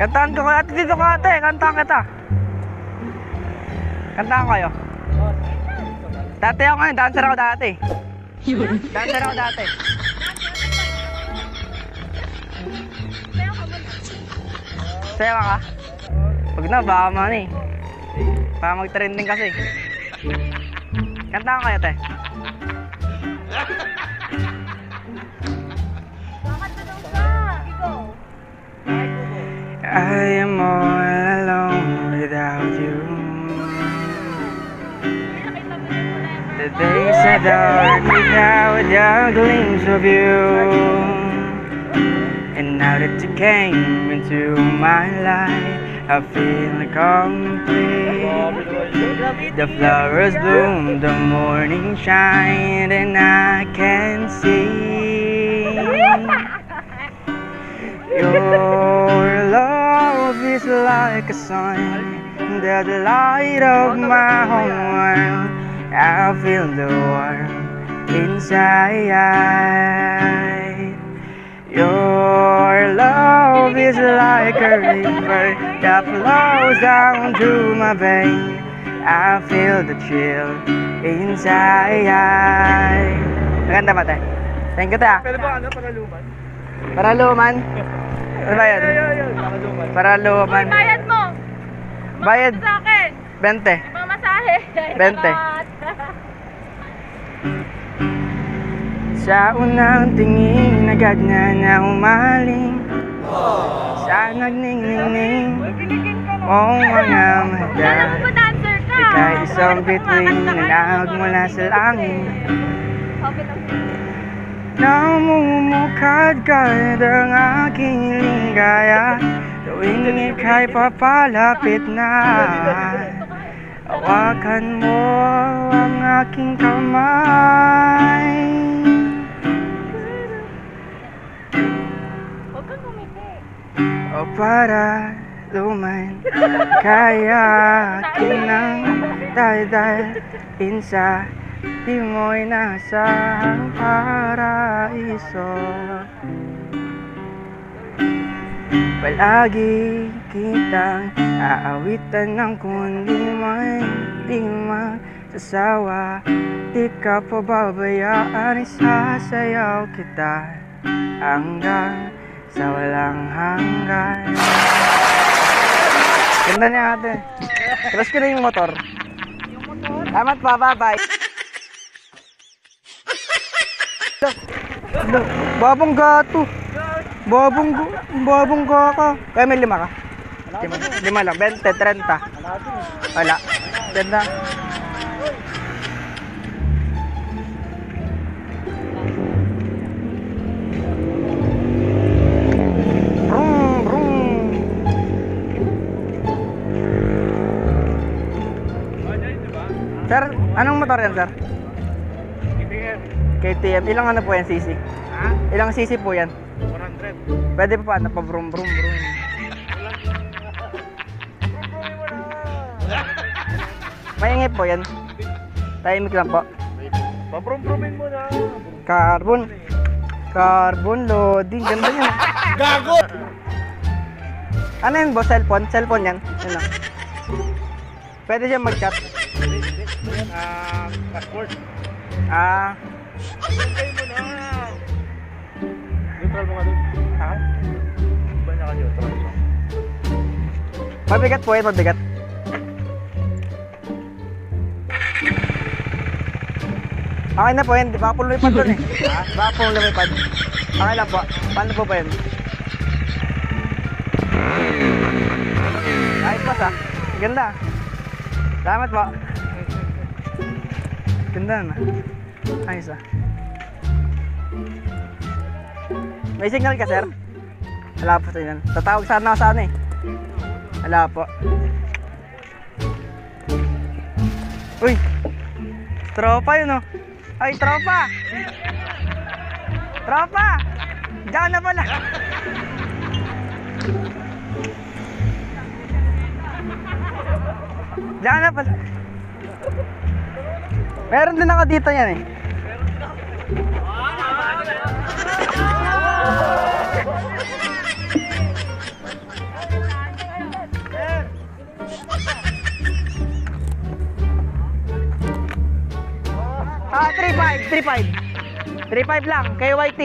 Kantahan ko. Ate, dito ka ate. Kantahan kita. Kantahan kayo. Dati ako ngayon. Dancer ako dati. Dancer ako dati. Sayaw ka? Huwag na, baka man eh. Baka mag-trending kasi. Kantahan kayo, te. I am all alone without you. The days are dark without a glimpse of you. And now that you came into my life, I feel complete. The flowers bloom, the morning shine, and I can see. Your love like a sun, the light of my whole world. I feel the warmth inside. Your love is like a river that flows down to my vein. I feel the chill inside. Maganda ba tayo? Thank you, ta. Ah. Pwede ba ano, panaluman? Para luman. Ano ba yan? Para luman. Bayad mo! Bayad. Sa akin! 20. Mamasahe! Bente. Sa unang tingin, agad na na umaling Sa nagningning mong mga mata? Ika'y isang bituin na nagmula sa langit Okay lang. Namumukad ka ng aking ligaya Tuwing ika'y papalapit na Hawakan mo ang aking kamay. O para luman Kaya akin ng dahil sa Di mo'y nasa paraiso. Palagi kitang aawitan ng kundi may di magsasawa Di ka pababayaan, isasayaw kita Hanggang sa walang hanggan. Ganda niya ate. Crush ko na yung motor. Yung motor. Salamat pa, bye-bye. Ba- Babong gato. Babong babong gaka. Kaya may lima ka? Lima, lima lang, 20, 30 Wala. Ganda. Sir, anong motor yan, sir? KTM. Ilang ano po yan, CC? Ha? Ilang CC po yan? 100. Pwede pa paano? Pa brum brum brum. Maingay po yan. Tahimik lang po. Paprum-prumin mo na. Carbon. Carbon loading. Ganda yan. Gago! Ano yan boss? Cellphone? Cellphone yan. Lang. Pwede siya mag-chat. Ah, passport. Ah, Bantay mo na. Neutral mo nga doon. ha? Ba niya ka neutral? Mabigat po yan, mabigat. Okay na po yan, baka po lumipad doon eh. Baka po lumipad. Okay lang po. Paano po ba yun? Ayos pa sa. Ganda. Salamat po. Ganda na. Ayos ah. May signal ka, sir? Wala po signal. Tatawag sana ako sa ano eh. Wala po. Uy! Tropa yun oh. Ay, tropa! Tropa! Diyan na pala. Diyan na pala. Meron din ako dito yan eh. Ah, 3-5, 3-5. 3-5 lang, kay YT.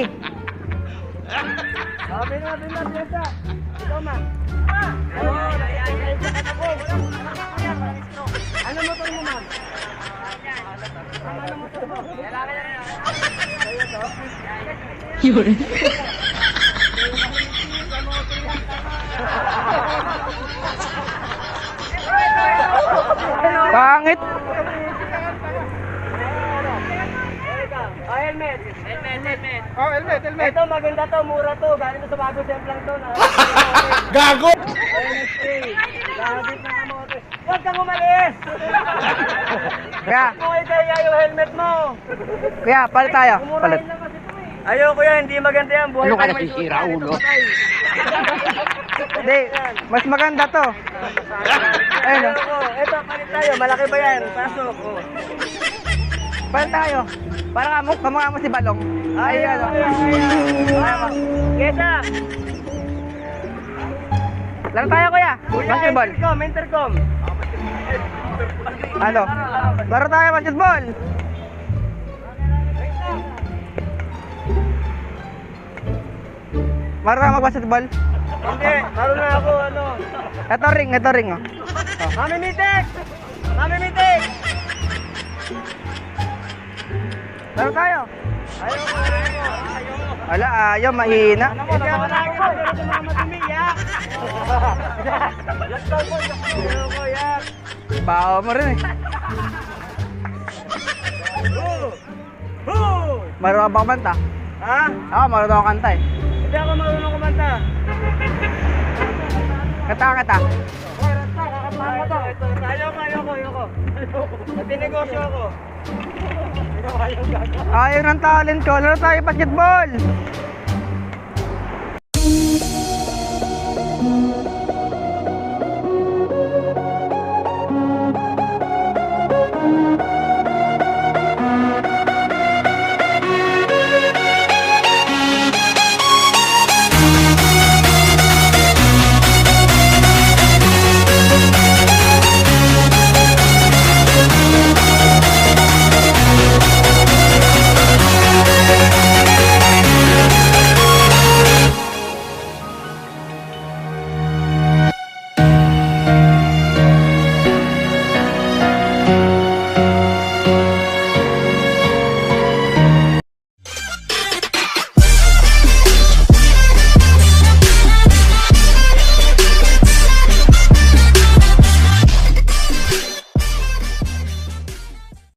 Sabi na, sabi na, Biesa. Ikaw man. Ano mo to mo, ma'am? Pangit. Oh, helmet. Helmet, helmet. Oh, helmet, helmet. Ito, maganda to, mura to. Galing to sa bago semplang to. Na. Gago! NSK. Lahabit ng kamote. Huwag kang umalis! Kaya, Kung kaya yung helmet mo. kaya, palit tayo. Palit. Eh. Ayoko yan, hindi maganda yan. Buhay Ano ka nasisira, ulo? Hindi, mas maganda to. Ayun. Ito, palit tayo. Malaki ba yan? Pasok. Oh. palit tayo. Para kamo, kamukha mo si Balong. Ay, ano. Kesa. Laro tayo, kuya. Basketball. Intercom, intercom. Ano? Laro tayo, basketball. Laro tayo mag-basketball. Hindi, meron na ako ano. Ito ring, ito ring, oh. Mami Mitek! Mami Mitek! Laro tayo. Ayoko, ayoko, ayoko. Wala, ayaw, mahina. Ano mo, hindi ako sa mga madumi, yak! Yak daw po, yak. Ayoko, yak. Bao mo rin eh. Marunong ba kumanta? Ha? Ako, marunong kanta eh. Hindi ako marunong kumanta. Kanta ka kanta. Hoy, Rasta, kakatahan mo to. Ito, ayoko, ayoko, ayoko. Ayoko. Nagtinegosyo ako. Ayaw ng talent ko. Laro tayo basketball.